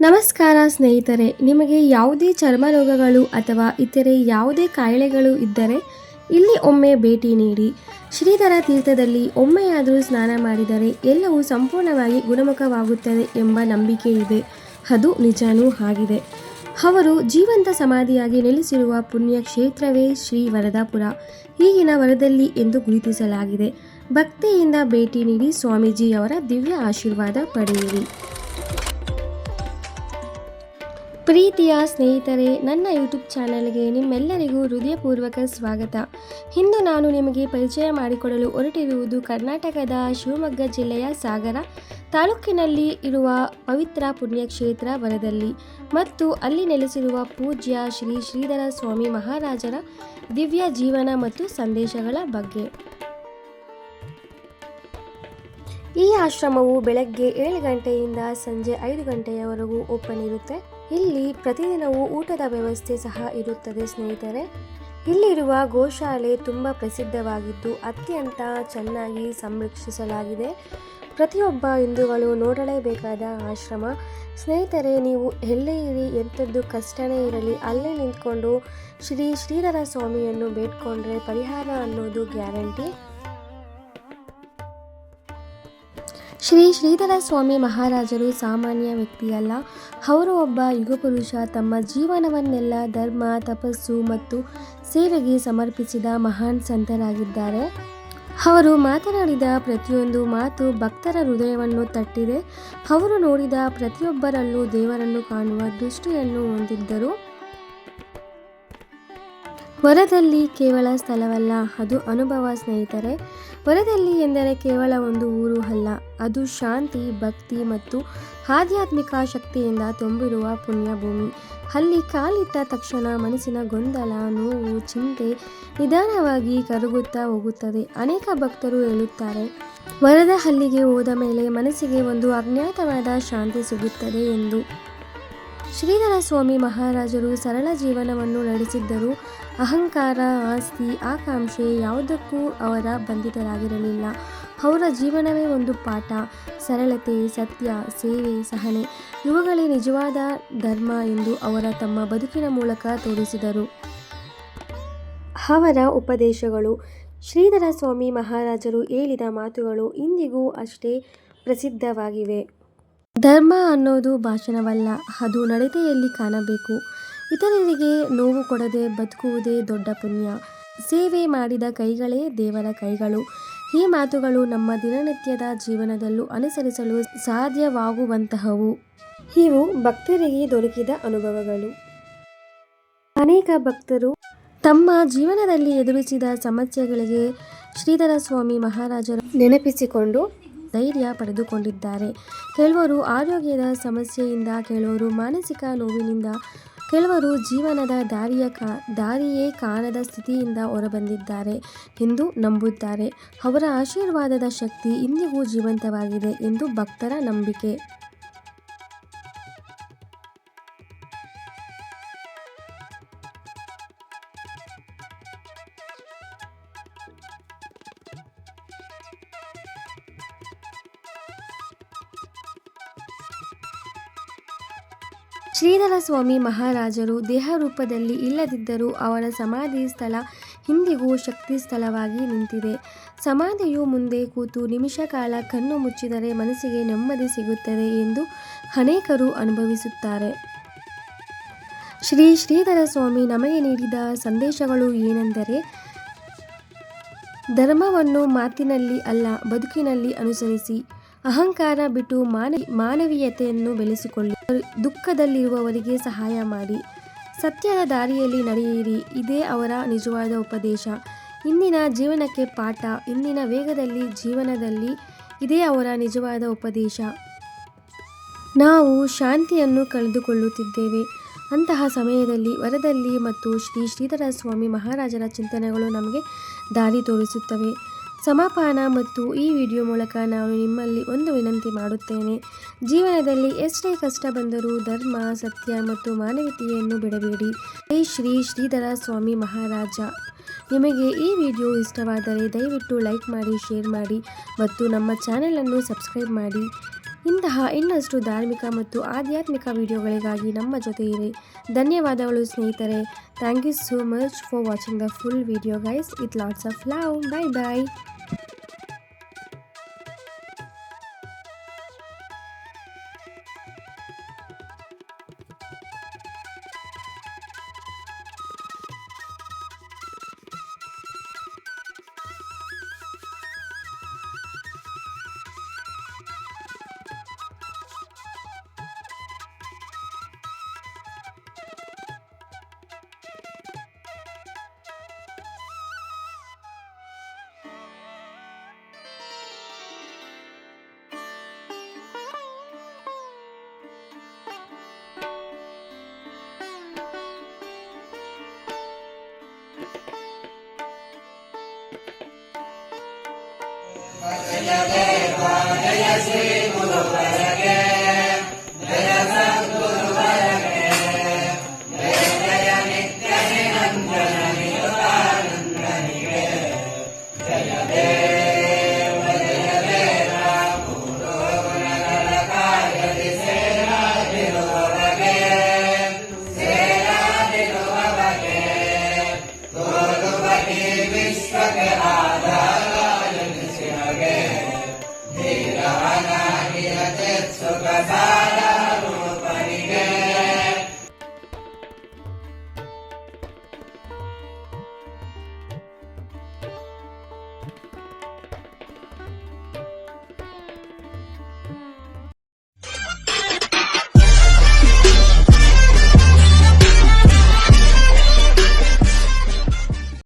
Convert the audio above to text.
ನಮಸ್ಕಾರ ಸ್ನೇಹಿತರೆ ನಿಮಗೆ ಯಾವುದೇ ಚರ್ಮ ರೋಗಗಳು ಅಥವಾ ಇತರೆ ಯಾವುದೇ ಕಾಯಿಲೆಗಳು ಇದ್ದರೆ ಇಲ್ಲಿ ಒಮ್ಮೆ ಭೇಟಿ ನೀಡಿ ಶ್ರೀಧರ ತೀರ್ಥದಲ್ಲಿ ಒಮ್ಮೆಯಾದರೂ ಸ್ನಾನ ಮಾಡಿದರೆ ಎಲ್ಲವೂ ಸಂಪೂರ್ಣವಾಗಿ ಗುಣಮುಖವಾಗುತ್ತದೆ ಎಂಬ ನಂಬಿಕೆ ಇದೆ. ಅದು ನಿಜನೂ ಆಗಿದೆ. ಅವರು ಜೀವಂತ ಸಮಾಧಿಯಾಗಿ ನೆಲೆಸಿರುವ ಪುಣ್ಯ ಕ್ಷೇತ್ರವೇ ಶ್ರೀ ವರದಾಪುರ. ಈಗಿನ ವರದಲ್ಲಿ ಎಂದು ಗುರುತಿಸಲಾಗಿದೆ. ಭಕ್ತಿಯಿಂದ ಭೇಟಿ ನೀಡಿ ಸ್ವಾಮೀಜಿಯವರ ದಿವ್ಯ ಆಶೀರ್ವಾದ ಪಡೆಯಿರಿ. ಪ್ರೀತಿಯ ಸ್ನೇಹಿತರೆ, ನನ್ನ ಯೂಟ್ಯೂಬ್ ಚಾನಲ್ಗೆ ನಿಮ್ಮೆಲ್ಲರಿಗೂ ಹೃದಯಪೂರ್ವಕ ಸ್ವಾಗತ. ಇಂದು ನಾನು ನಿಮಗೆ ಪರಿಚಯ ಮಾಡಿಕೊಡಲು ಹೊರಟಿರುವುದು ಕರ್ನಾಟಕದ ಶಿವಮೊಗ್ಗ ಜಿಲ್ಲೆಯ ಸಾಗರ ತಾಲೂಕಿನಲ್ಲಿ ಇರುವ ಪವಿತ್ರ ಪುಣ್ಯಕ್ಷೇತ್ರ ವರದಲ್ಲಿ ಮತ್ತು ಅಲ್ಲಿ ನೆಲೆಸಿರುವ ಪೂಜ್ಯ ಶ್ರೀ ಶ್ರೀಧರ ಸ್ವಾಮಿ ಮಹಾರಾಜರ ದಿವ್ಯ ಜೀವನ ಮತ್ತು ಸಂದೇಶಗಳ ಬಗ್ಗೆ. ಈ ಆಶ್ರಮವು ಬೆಳಗ್ಗೆ ಏಳು ಗಂಟೆಯಿಂದ ಸಂಜೆ ಐದು ಗಂಟೆಯವರೆಗೂ ಓಪನ್ ಇರುತ್ತೆ. ಇಲ್ಲಿ ಪ್ರತಿದಿನವೂ ಊಟದ ವ್ಯವಸ್ಥೆ ಸಹ ಇರುತ್ತದೆ, ಸ್ನೇಹಿತರೆ. ಇಲ್ಲಿರುವ ಗೋಶಾಲೆ ತುಂಬ ಪ್ರಸಿದ್ಧವಾಗಿದ್ದು, ಅತ್ಯಂತ ಚೆನ್ನಾಗಿ ಸಂರಕ್ಷಿಸಲಾಗಿದೆ. ಪ್ರತಿಯೊಬ್ಬ ಹಿಂದೂಗಳು ನೋಡಲೇಬೇಕಾದ ಆಶ್ರಮ. ಸ್ನೇಹಿತರೆ, ನೀವು ಎಲ್ಲೇ ಇರಿ, ಎಂಥದ್ದು ಕಷ್ಟನೇ ಇರಲಿ, ಅಲ್ಲೇ ನಿಂತ್ಕೊಂಡು ಶ್ರೀ ಶ್ರೀಧರ ಸ್ವಾಮಿಯನ್ನು ಬೇಡ್ಕೊಂಡ್ರೆ ಪರಿಹಾರ ಅನ್ನೋದು ಗ್ಯಾರಂಟಿ. ಶ್ರೀ ಶ್ರೀಧರ ಸ್ವಾಮಿ ಮಹಾರಾಜರು ಸಾಮಾನ್ಯ ವ್ಯಕ್ತಿಯಲ್ಲ. ಅವರು ಒಬ್ಬ ಯುಗಪುರುಷ ತಮ್ಮ ಜೀವನವನ್ನೆಲ್ಲ ಧರ್ಮ, ತಪಸ್ಸು ಮತ್ತು ಸೇವೆಗೆ ಸಮರ್ಪಿಸಿದ ಮಹಾನ್ ಸಂತರಾಗಿದ್ದಾರೆ. ಅವರು ಮಾತನಾಡಿದ ಪ್ರತಿಯೊಂದು ಮಾತು ಭಕ್ತರ ಹೃದಯವನ್ನು ತಟ್ಟಿದೆ. ಅವರು ನೋಡಿದ ಪ್ರತಿಯೊಬ್ಬರಲ್ಲೂ ದೇವರನ್ನು ಕಾಣುವ ದೃಷ್ಟಿಯನ್ನು ಹೊಂದಿದ್ದರು. ವರದಲ್ಲಿ ಕೇವಲ ಸ್ಥಳವಲ್ಲ, ಅದು ಅನುಭವ ಸ್ನೇಹಿತರೆ. ವರದಲ್ಲಿ ಎಂದರೆ ಕೇವಲ ಒಂದು ಊರು ಅಲ್ಲ, ಅದು ಶಾಂತಿ, ಭಕ್ತಿ ಮತ್ತು ಆಧ್ಯಾತ್ಮಿಕ ಶಕ್ತಿಯಿಂದ ತುಂಬಿರುವ ಪುಣ್ಯಭೂಮಿ. ಅಲ್ಲಿ ಕಾಲಿಟ್ಟ ತಕ್ಷಣ ಮನಸ್ಸಿನ ಗೊಂದಲ, ನೋವು, ಚಿಂತೆ ನಿಧಾನವಾಗಿ ಕರಗುತ್ತಾ ಹೋಗುತ್ತದೆ, ಅನೇಕ ಭಕ್ತರು ಹೇಳುತ್ತಾರೆ. ವರದ ಹಲ್ಲಿಗೆ ಹೋದ ಮೇಲೆ ಮನಸ್ಸಿಗೆ ಒಂದು ಅಜ್ಞಾತವಾದ ಶಾಂತಿ ಸಿಗುತ್ತದೆ ಎಂದು. ಶ್ರೀಧರ ಸ್ವಾಮಿ ಮಹಾರಾಜರು ಸರಳ ಜೀವನವನ್ನು ನಡೆಸಿದ್ದರು. ಅಹಂಕಾರ, ಆಸ್ತಿ, ಆಕಾಂಕ್ಷೆ ಯಾವುದಕ್ಕೂ ಅವರ ಬಂಧಿತರಾಗಿರಲಿಲ್ಲ. ಅವರ ಜೀವನವೇ ಒಂದು ಪಾಠ. ಸರಳತೆ, ಸತ್ಯ, ಸೇವೆ, ಸಹನೆ ಇವುಗಳೇ ನಿಜವಾದ ಧರ್ಮ ಎಂದು ಅವರ ತಮ್ಮ ಬದುಕಿನ ಮೂಲಕ ತೋರಿಸಿದರು. ಅವರ ಉಪದೇಶಗಳು. ಶ್ರೀಧರ ಸ್ವಾಮಿ ಮಹಾರಾಜರು ಹೇಳಿದ ಮಾತುಗಳು ಇಂದಿಗೂ ಅಷ್ಟೇ ಪ್ರಸಿದ್ಧವಾಗಿವೆ. ಧರ್ಮ ಅನ್ನೋದು ಭಾಷಣವಲ್ಲ, ಅದು ನಡತೆಯಲ್ಲಿ ಕಾಣಬೇಕು. ಇತರರಿಗೆ ನೋವು ಕೊಡದೆ ಬದುಕುವುದೇ ದೊಡ್ಡ ಪುಣ್ಯ. ಸೇವೆ ಮಾಡಿದ ಕೈಗಳೇ ದೇವರ ಕೈಗಳು. ಈ ಮಾತುಗಳು ನಮ್ಮ ದಿನನಿತ್ಯದ ಜೀವನದಲ್ಲೂ ಅನುಸರಿಸಲು ಸಾಧ್ಯವಾಗುವಂತಹವು. ಇವು ಭಕ್ತರಿಗೆ ದೊರಕಿದ ಅನುಭವಗಳು. ಅನೇಕ ಭಕ್ತರು ತಮ್ಮ ಜೀವನದಲ್ಲಿ ಎದುರಿಸಿದ ಸಮಸ್ಯೆಗಳಿಗೆ ಶ್ರೀಧರ ಸ್ವಾಮಿ ಮಹಾರಾಜರು ನೆನಪಿಸಿಕೊಂಡು ಧೈರ್ಯ ಪಡೆದುಕೊಂಡಿದ್ದಾರೆ. ಕೆಲವರು ಆರೋಗ್ಯದ ಸಮಸ್ಯೆಯಿಂದ, ಕೆಲವರು ಮಾನಸಿಕ ನೋವಿನಿಂದ, ಕೆಲವರು ಜೀವನದ ದಾರಿಯ ಕಾ, ದಾರಿಯೇ ಕಾಣದ ಸ್ಥಿತಿಯಿಂದ ಹೊರಬಂದಿದ್ದಾರೆ ಎಂದು ನಂಬುತ್ತಾರೆ. ಅವರ ಆಶೀರ್ವಾದದ ಶಕ್ತಿ ಇಂದಿಗೂ ಜೀವಂತವಾಗಿದೆ ಎಂದು ಭಕ್ತರ ನಂಬಿಕೆ. ಶ್ರೀಧರ ಸ್ವಾಮಿ ಮಹಾರಾಜರು ದೇಹ ರೂಪದಲ್ಲಿ ಇಲ್ಲದಿದ್ದರೂ ಅವರ ಸಮಾಧಿ ಸ್ಥಳ ಹಿಂದಿಗೂ ಶಕ್ತಿ ಸ್ಥಳವಾಗಿ ನಿಂತಿದೆ. ಸಮಾಧಿಯು ಮುಂದೆ ಕೂತು ನಿಮಿಷ ಕಾಲ ಕಣ್ಣು ಮುಚ್ಚಿದರೆ ಮನಸ್ಸಿಗೆ ನೆಮ್ಮದಿ ಸಿಗುತ್ತದೆ ಎಂದು ಅನೇಕರು ಅನುಭವಿಸುತ್ತಾರೆ. ಶ್ರೀ ಶ್ರೀಧರ ಸ್ವಾಮಿ ನಮಗೆ ನೀಡಿದ ಸಂದೇಶಗಳು ಏನೆಂದರೆ, ಧರ್ಮವನ್ನು ಮಾತಿನಲ್ಲಿ ಅಲ್ಲ, ಬದುಕಿನಲ್ಲಿ ಅನುಸರಿಸಿ. ಅಹಂಕಾರ ಬಿಟ್ಟು ಮಾನ ಮಾನವೀಯತೆಯನ್ನು ಬೆಳೆಸಿಕೊಳ್ಳಿ. ದುಃಖದಲ್ಲಿರುವವರಿಗೆ ಸಹಾಯ ಮಾಡಿ. ಸತ್ಯದ ದಾರಿಯಲ್ಲಿ ನಡೆಯಿರಿ. ಇದೇ ಅವರ ನಿಜವಾದ ಉಪದೇಶ. ಇಂದಿನ ಜೀವನಕ್ಕೆ ಪಾಠ. ಇಂದಿನ ವೇಗದಲ್ಲಿ ಜೀವನದಲ್ಲಿ ಇದೇ ಅವರ ನಿಜವಾದ ಉಪದೇಶ. ನಾವು ಶಾಂತಿಯನ್ನು ಕಳೆದುಕೊಳ್ಳುತ್ತಿದ್ದೇವೆ. ಅಂತಹ ಸಮಯದಲ್ಲಿ ವರದಲ್ಲಿ ಮತ್ತು ಶ್ರೀ ಶ್ರೀಧರ ಸ್ವಾಮಿ ಮಹಾರಾಜರ ಚಿಂತನೆಗಳು ನಮಗೆ ದಾರಿ ತೋರಿಸುತ್ತವೆ. ಸಮಾಪಾನ ಮತ್ತು ಈ ವಿಡಿಯೋ ಮೂಲಕ ನಾನು ನಿಮ್ಮಲ್ಲಿ ಒಂದು ವಿನಂತಿ ಮಾಡುತ್ತೇನೆ. ಜೀವನದಲ್ಲಿ ಎಷ್ಟೇ ಕಷ್ಟ ಬಂದರೂ ಧರ್ಮ, ಸತ್ಯ ಮತ್ತು ಮಾನವೀಯತೆಯನ್ನು ಬಿಡಬೇಡಿ. ಜೈ ಶ್ರೀ ಶ್ರೀಧರ ಸ್ವಾಮಿ ಮಹಾರಾಜ. ನಿಮಗೆ ಈ ವಿಡಿಯೋ ಇಷ್ಟವಾದರೆ ದಯವಿಟ್ಟು ಲೈಕ್ ಮಾಡಿ, ಶೇರ್ ಮಾಡಿ ಮತ್ತು ನಮ್ಮ ಚಾನೆಲನ್ನು ಸಬ್ಸ್ಕ್ರೈಬ್ ಮಾಡಿ. ಇಂತಹ ಇನ್ನಷ್ಟು ಧಾರ್ಮಿಕ ಮತ್ತು ಆಧ್ಯಾತ್ಮಿಕ ವಿಡಿಯೋಗಳಿಗಾಗಿ ನಮ್ಮ ಜೊತೆ ಇರಿ. ಧನ್ಯವಾದಗಳು ಸ್ನೇಹಿತರೆ. Thank you so much for watching the full video guys it lots of love bye bye ရတဲ့ပါရရစေ